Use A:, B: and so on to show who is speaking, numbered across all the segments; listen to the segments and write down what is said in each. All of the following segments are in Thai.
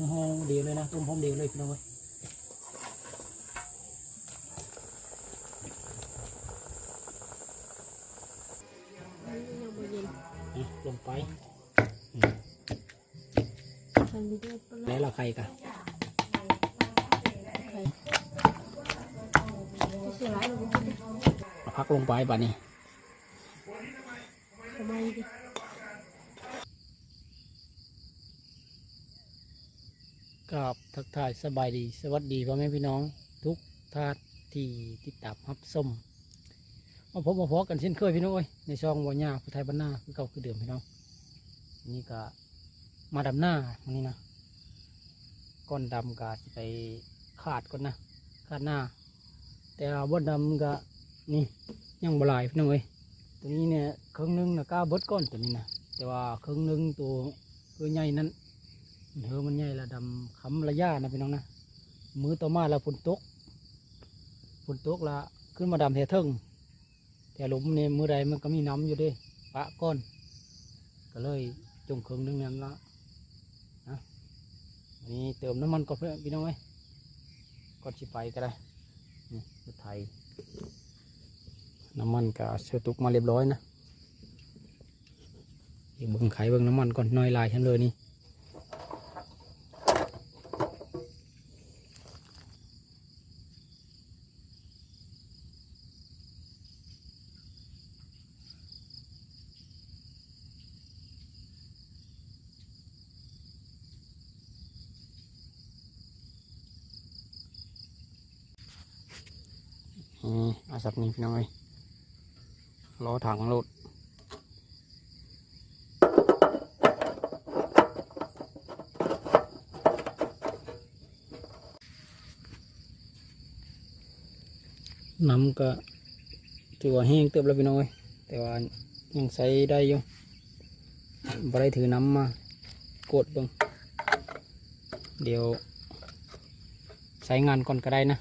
A: ต้มห้องเดียวเลยนะ ต้มห้องเดียวเลยพี่น้องเอ้ย
B: ยังบ่เย็น
A: อะลงไปแล้วเราใครกันพักลงไปบัดนี้
B: ทำไมดิ
A: กับทักทายสบายดี สวัสดีพ่อแม่พี่น้อง ทุกท่านที่ติดตามรับชมมาพบมาพอกันเช่นเคยพี่น้องเอ้ยในช่องวัวหญญาผู้ไทยบ้านนาคือเก่าคือเดิมพี่น้องนี่ก็มาดำหน้าวันนี้นะก้อนดำก็สิไปขาดก่อนนะขาดหน้า แต่ว่าบนดำก็นี่ยังบลายพี่น้องเอ้ยตัวนี้เนี่ยครึ่งหนึงนะก้าบดก้อนตัวนี้นะแต่ว่าครึ่งหนึงตัวตัวใหญ่นั้น เธอมันใหญ่ละดำคำระยะนะพี่น้องนะมือต่อมาแล้วฝนตกฝนตกละขึ้นมาดำแถเทิงแต่หลุมเนี่ยมือใดมันก็มีน้ำอยู่ด้วยปะก้อน ก็เลยจงเครื่องนึงนั้นละนะอันนี้เติมน้ำมันก่อนเพื่อนพี่น้องเอ้ก่อนสิไปก็ได้นี่รถไทยน้ำมันก็เสตุกมาเรียบร้อยนะเบิ่งไขเบิ่งน้ำมันก่อนน้อยลายฉันเลยนี่ ครับนี่พี่น้องเอ้ยล้อถังรถน้ำก็ถือว่าแห้งเติบแล้วพี่น้อยแต่ว่ายังใช้ได้อยู่บ่ได้ถือน้ำมากดเบิ่งเดี๋ยวใช้งานก่อนก็ได้นะ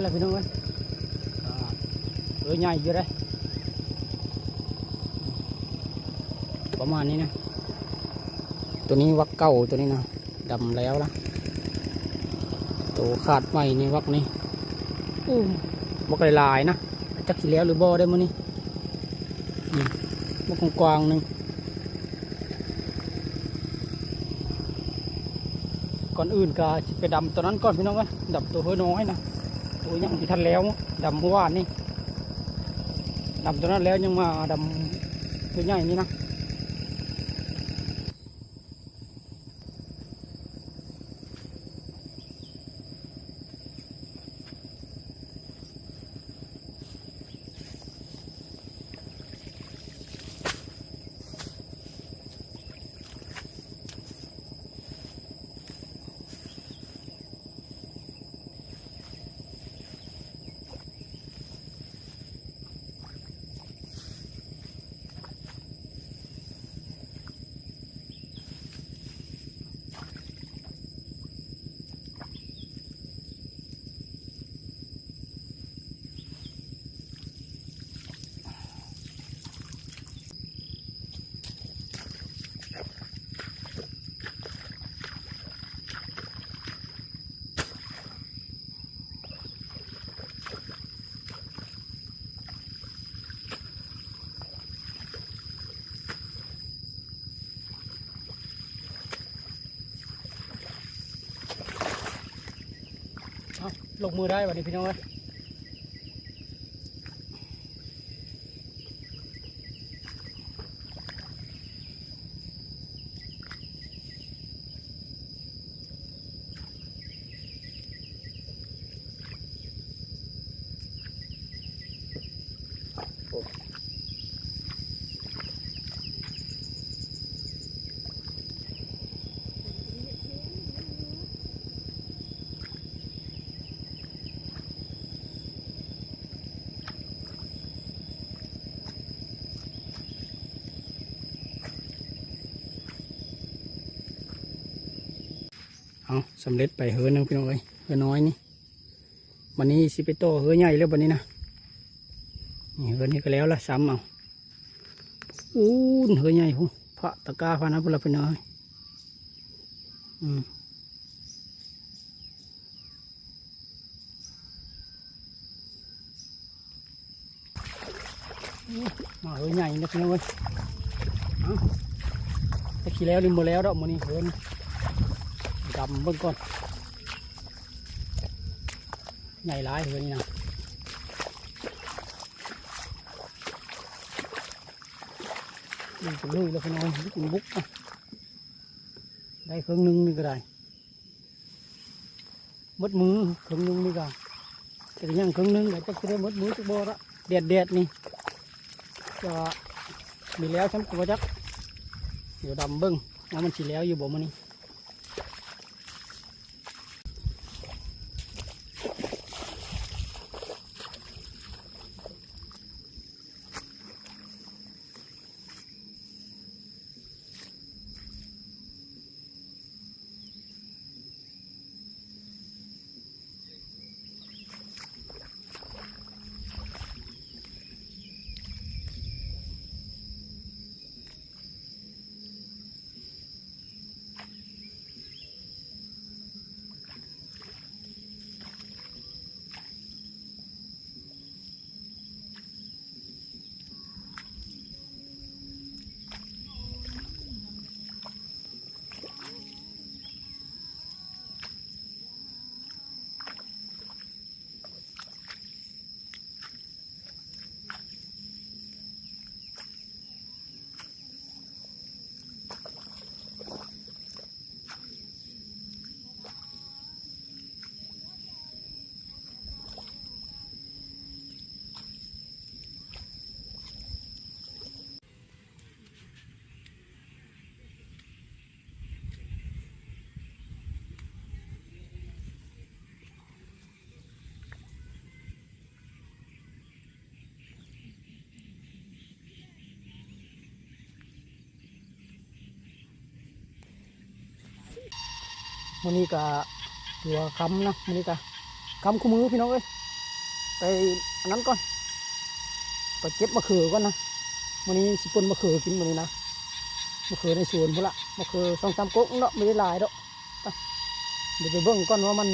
A: แล้วแหละพี่น้องเอ้ยก็อใหญ่อยู่ได้ประมาณนี้นะ ตัวนี้วักเก่าตัวนี้นะดำแล้วนะตัวขาดใหม่นี่วักนี้อู้วักลายๆนะจักสิแล้วหรือบ่ได้มั้นี่นี่วักกว้างๆหนึงก่อนอื่นก็สิไปดำตัวนั้นก่อนพี่น้องกันดำตัวเฮ้ยน้อยนะ ตัวยังที่ทันแล้วดำเมื่อวานนี่ดำตัวนั้นแล้วยังมาดำตัวใหญ่นี่นะ ลงมือได้วันนี้พี่น้องเอ้ย เอาสำเร็จไปเฮือนึงพี่น้องเอ้ยเฮือน้อยนี่วันนี้สิไปโตเฮือใหญ่แล้ววันนี้นะนี่เฮือนี้ก็แล้วละซ้ำเอาอู้นเฮือใหญ่พูพระตะกร้าพานะพุ่นละพี่น้องเอ้ยอืมมาเฮือใหญ่นะพี่น้องเอ้ยเอาตะกี้แล้วลืมหมดแล้วดอกมันนี้เฮือน ดำเบิ่งก่อนใหญ่ร้ายเลยนี่นะนี่จะลุยแล้วพี่น้องบุกบุกอะได้เครื่องนึงนี่ก็ได้มดมือเครื่องนึงนี่ก็แต่ยังเครื่องนึงเดี๋ยวจะได้มดมือจะบ่ละเด็ดเด็ดนี่จะมีแล้วฉันกลัวจักเดี๋ยวดำเบิ้งว่ามันสิแล้วอยู่บ่มันนี่ มันนี้ก็ตัวคำนะมันนี้ก็คำคู่มือพี่น้องเอ้ยไปอันนั้นก่อนไปเก็บมะเขือก่อนนะวันนี้สิปนมะเขือกินวันนี้นะมะเขือในสวนพุ่นละมะเขือสองสามก๊กเนาะไม่ได้หลายดอกเดี๋ยวไปเบิ่งก่อนว่ามัน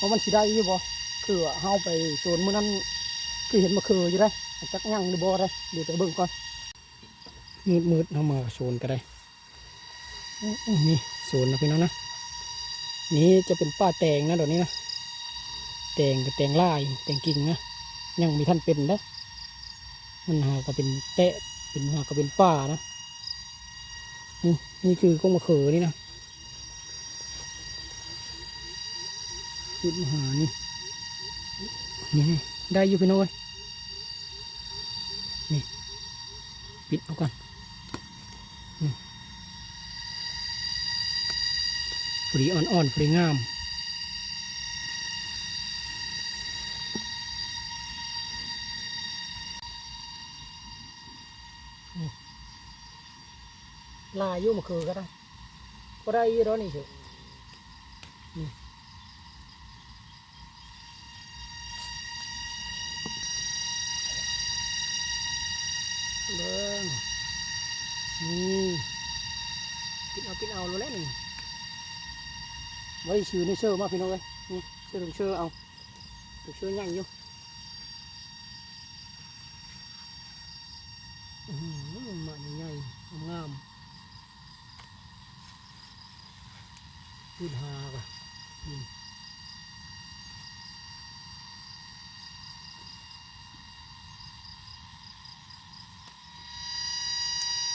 A: ว่ามันสิได้ยู่บ่คือว่าเฮาไปสวนมื้อนั้นคือเห็นมะเขืออยู่ได้จักยั่งหรือบ่ได้เดี๋ยวไปเบิ่งก่อนมืดมืดๆเฮามาสวนก็ได้อื้ ออื้อนี่วนะพี่น้องนะนี่จะเป็นป้าแตงนะเดี๋ยวนี้นะแตงกับแตงลายแตงกิ่งนะยังมีท่านเป็นนะมันหาก็เป็นแตะเป็นหาก็เป็นป่านะนี่นี่คือกงมะเขือนี่นะปิดหานี่นี่ได้อยู่พี่น้อยนี่ปิดเอาก่อน ปรีอ่อนๆปรีงามลายยู่มะเขือก็ได้ก็ได้อยู่แล้วนี่เฉยนี่เบิ้งนี่กินเอากินเอาเลยแหละนี่ ไว้ชื่อในเชื่อมาพี่น้องเลยนี่เชื่อถึงเชื่อเอาถึงเชื่อยังอยู่อื้อหือมาใหญ่ๆงามๆ พูดฮาก่ะอืม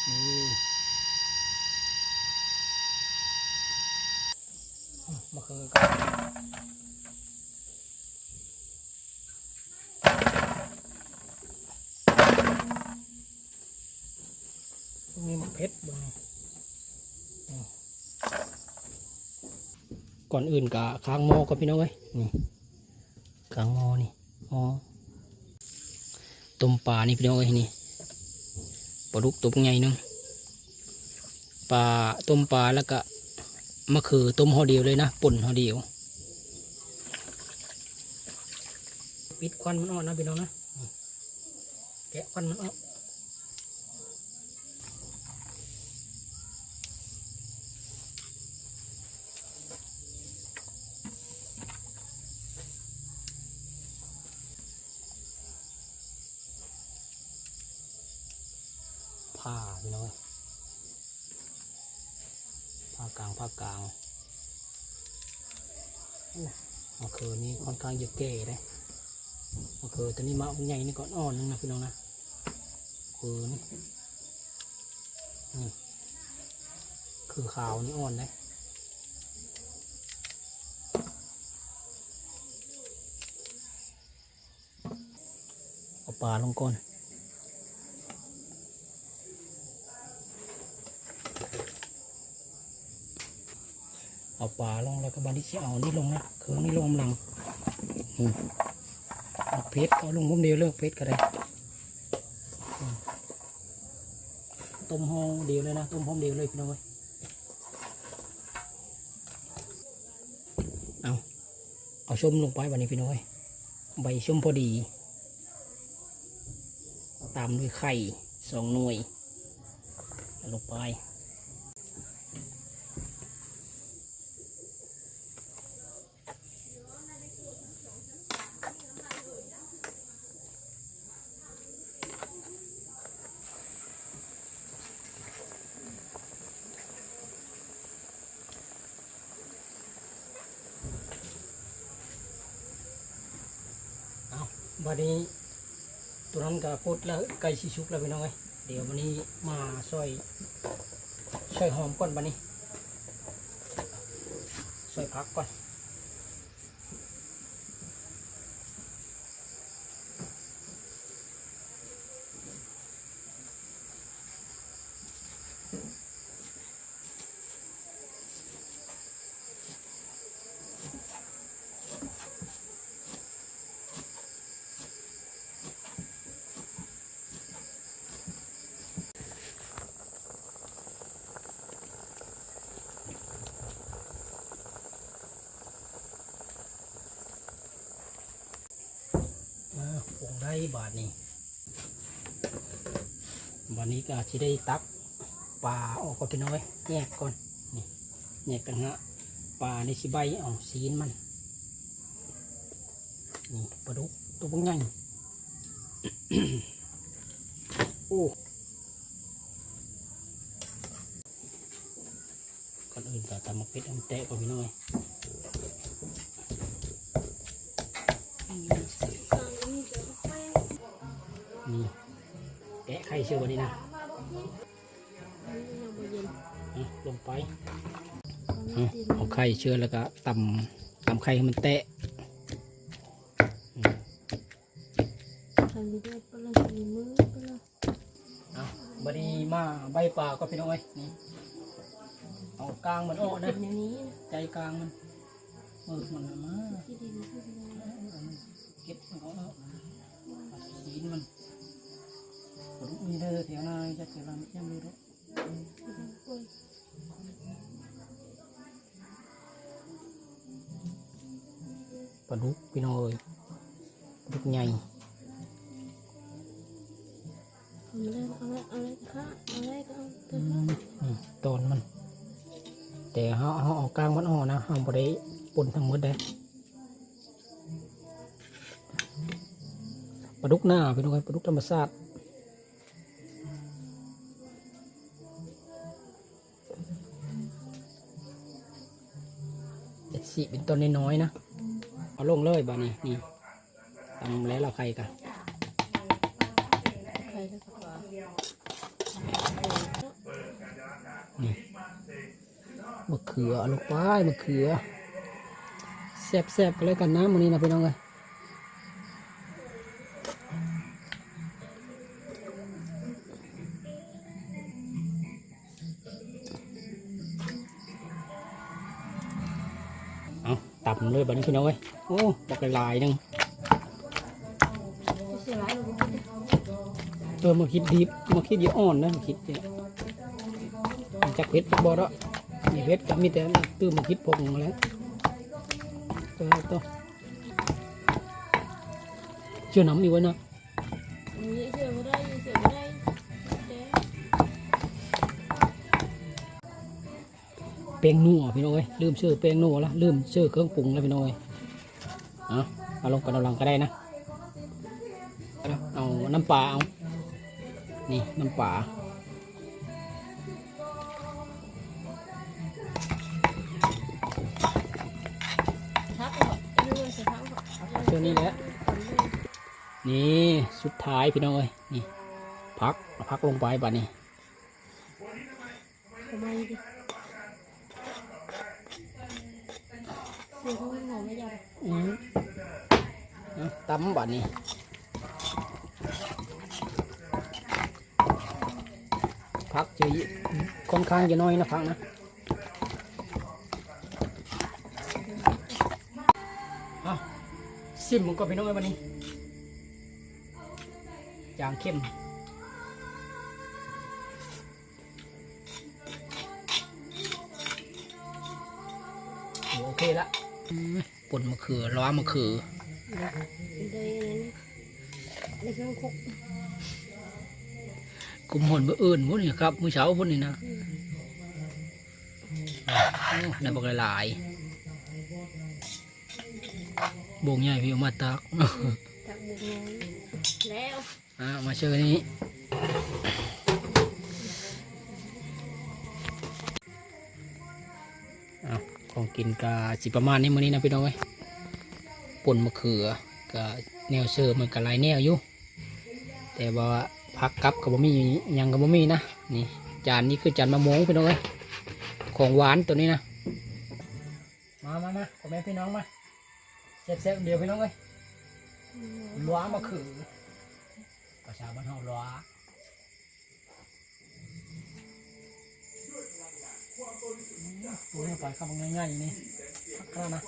A: นี่อะ มาเคือกันตรงนี้มันเพชรบ้างก่อนอื่นกะค้างหมอกับพี่น้องเอ้ยนี่ค้างหมอนี่หมอต้มปลานี่พี่น้องเอ้ยนี่ปลาดุกตัวใหญ่หนึงปลาต้มปลาแล้วก็ มะเขือต้มห่อเดียวเลยนะป่นห่อเดียวปิดควันมันออกนะพี่น้องนะแกะควันมันออกผ้าพี่น้องากลางผ้ากลางมะเขือนี่ค่อนข้างจะแก่เลยมะเขือตัวนี้มะใหญ่นี่ก่อนอ่อนนึงนะพี่น้องนะคือนี่นี่คือขาวนี่อ่อนเลยเอาปลาลงก่อน เอาปลาลงแล้วก็บานิชิเอานี่ลงนะเครื่องนี่ลงกำลังเอาเพชรก็ลงผมเดียวเลือกเพชรก็ได้ต้มห้องเดียวเลยนะต้มห้องเดียวเลยพี่น้องเอ้ยเอาเอาชมลงไปวันนี้พี่น้อยใบชมพอดี ตามด้วยไข่สองหน่วยลงไป อาวันนี้ตัวนั้นก็พดแล้วไก่ชิชุกแล้วพี่น้องเอ้ยเดี๋ยววันนี้มาซอยซอยหอมก่อนวันนี้ซอยพักก่อน อ่าปงได้บาทนี่วันนี้ก็จะได้ตักปลาออกก่อนพี่น้อยแยกก่อนนี่แยกกันฮะปลาในสิใบเอาซีนมันนี่ปลาดุกตัวพวกใหญ่โอ้ก่อนอื่นก็ตำมะเพ็ดอันเตะก่อนพี่น้อย เชื่อวันนี้นะลงไป
B: อ
A: อะ
B: นี้ตีน
A: เอาไข่เชื่อแล้วก็ตำตำไข่ให้มันแตะ
B: ทำดีได้ปะละมีมือปะละ
A: อะบัดนี้มาใบปลาก็พี่น้อยนี่เอากลางมันออกนะ
B: นอย่างนี้นะ
A: ใจกลางมันเออมันมาเก็บมันอออกสีนมัน มีเด้อแถวน้าจะเกิดอะไรยังไม่รู้ปลาดุกพี่น้อยปลาดุกใหญ่
B: เอาเลยเอาเลยเอาเลยค่ะเอาเลยก็เอา
A: อื
B: เถอะ
A: มนี่ตอนมัน แต่เขาเขาเอากลางมันออกนะเขาบ่ได้ปนทั้งหมดได้ปลาดุกหน้าพี่น้อยปลาดุกธรรมชาติ ติเป็นต้นน้อยๆนะเอาลงเลยบ้านี้นี่ตำแล้วเราใครกันนี่มะเขือเอาลงไปมะเขือแซ่บๆกันเลยกันนะมื้อนี้นะพี่น้องเลย เอาตับเลยบัดนี้พี่น้องเอ้ยโอ้บอกลายนึง
B: เอ
A: อมาคิดดิบมาคิดเยอะอ่อนนะมาคิดเนี่ยจากเพชรบอดอะมีเพชรกับมีแต่ตื้มมาคิดพงแล้วเออตัวเชื่อน้ำอีกไว้นะ
B: อันนี้
A: ป้งนัวพี่น้อยลืมชื่อแป้งนัวละลืมชื่อเครื่องปรุงแล้วพี่น้อยเอาเอาลงไปเอาหลังก็ได้นะเอาน้ำปลาเอานี่น้ำปลา
B: ทักก็อันนี้มันจะทักก็
A: เชื่อนี้แหละนี่สุดท้ายพี่น้องเอ้ยนี่พักเอาพักลงไปบัดนี้ ตำบัดนี้พักจะค่อนข้างจะน้อยนะพักนะซิมมันก็พี่น้องเอ้ยบัดนี้จางเข้ม ป่นมะเขือล้อมะเขือ
B: ได้นั้นในเครื่องคุก
A: กุมหนเบออื่นพวกนี้ครับมื้อเช้าพวกนี้นะโอ้ได้บอกหลายๆบงใหญ่พี่เอามาตัก
B: จากบุกน้อยแล้ว
A: อ่ามาเชิญนี้ ของกินกาสิประมาณนี้มื้อนี้นะพี่น้องเอ้ยป่นมะเขือกะแนวเชิญมันกะหลายแนวอยู่แต่ว่าพักกับกับบะหมี่ยังกับบะหมี่นะนี่จานนี้คือจานมะม่วงพี่น้องเอ้ยของหวานตัวนี้นะมามามาพ่อแม่พี่น้องมาเซ็บๆเดียวพี่น้องเอ้ยล้ามะเขือประชาบ้านเฮาล้า ตัวนี้ไปเข้ามาง่ายๆนี่ข้างนะ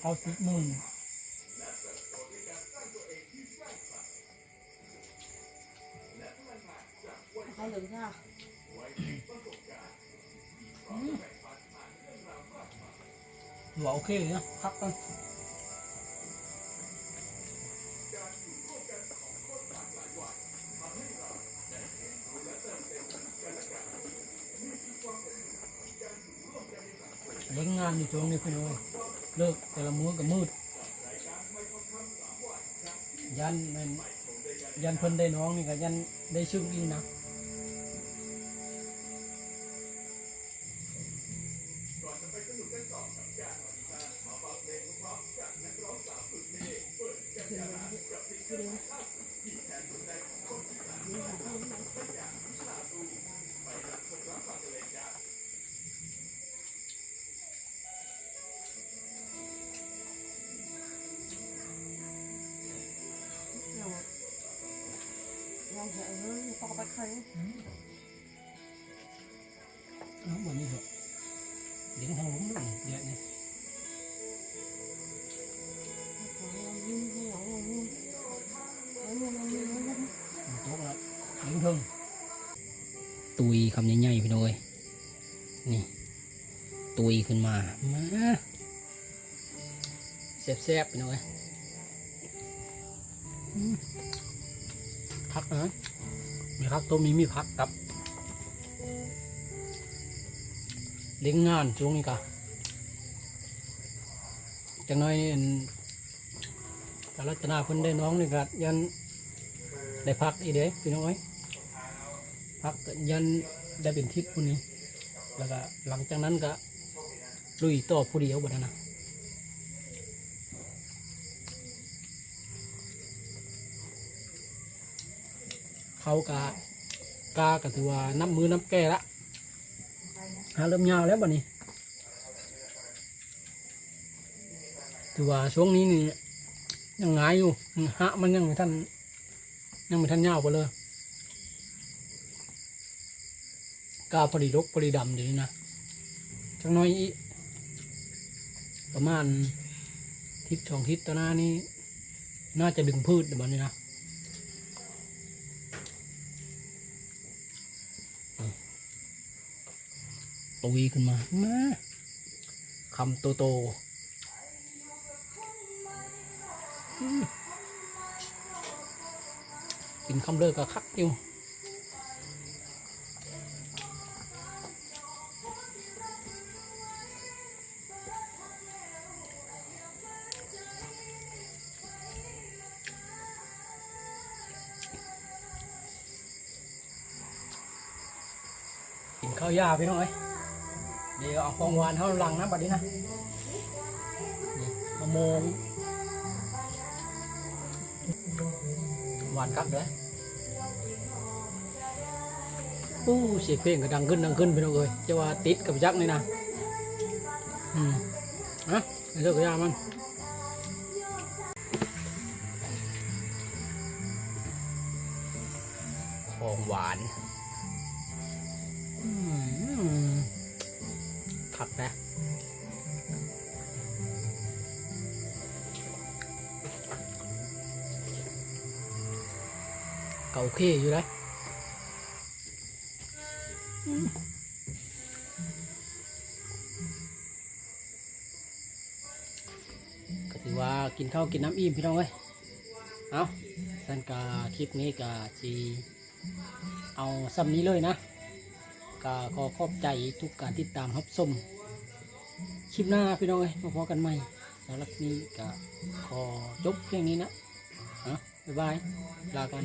A: เอาสิบหมื่น
B: เขาเหลืองค่ะ
A: หัวโอเคเลยนะพักกัน เบิ้งงานอยู่ช่วงนี้พี่น้องเลิกแต่ละมื้อก็มืด ยันมันยันเพิ่นได้น้องนี่ก็ยันได้ชึ่งอีกนะ
B: ใคร
A: เอ้าวันนี้เหรอเลี้ยงทางล้มด้วยเดี๋ยวนี้
B: เรายิ้มเรายิ้มเรายิ้มเรายิ้มเรายิ้ม
A: มันโต๊ะแล้วเลี้ยงเทิงตุยคำใหญ่ๆพี่น้อยนี่ ตุยขึ้นมา มาแซ่บๆพี่น้อยพักนะ มีพักตัวมีมีพักกับเลี้ยงงานช่วงนี้กะจังน้อยนี่การัตนาเพิ่นได้น้องนี่กะยันได้พักอีเด้พี่น้อยพักยันได้เป็นทิศผู้นี้ แล้วก็หลังจากนั้นก็ลุยต่อผู้เดียวบัดนั้นะ เขากะกาก็ถือว่าน้ำมือน้ำแก่ละหาเริ่มยาวแล้วบัดนี้ถือว่าช่วงนี้นี่ยังงายอยู่หะมันยังไม่ทันยังไม่ทันยาวไปเลยกาพอดีรกพอดีดำเดี๋ยวนี้นะจังน้อยอีประมาณทิศสองทิศต่อหน้านี้ น่าจะดึงพืชเดี๋ยวบัดนี้นะ ตุยขึ้นมามาคำโตโตกินคำเลิกก็คักอยู่กินข้าวยาพี่น้องเอ้ย ดี๋ยวเอาของหวานเขาลังนะบัดนี้นะนี่มะม่วงหวานครับเด้ออู้เสียงเพลงก็ดังขึ้นดังขึ้นไปเลยจะว่าติดกับยักษ์นี่นะอืมอะไอ้เจ้ากยามันของหวาน อืม ขัดนะเก่าโอเคอยู่เลยอืมก็ถือว่ากินข้าวกินน้ำอิ่มพี่น้องเอ้ยเอาสันกาคลิปนี้กาจีเอาซ้ำนี้เลยนะ กาขอขอบใจทุกการติดตามรับชมคลิปหน้าพี่น้องเอ้ยมาพบกันใหม่สำหรับนี้ก็ขอจบเพียงนี้นะฮะบ๊ายบาย ลากัน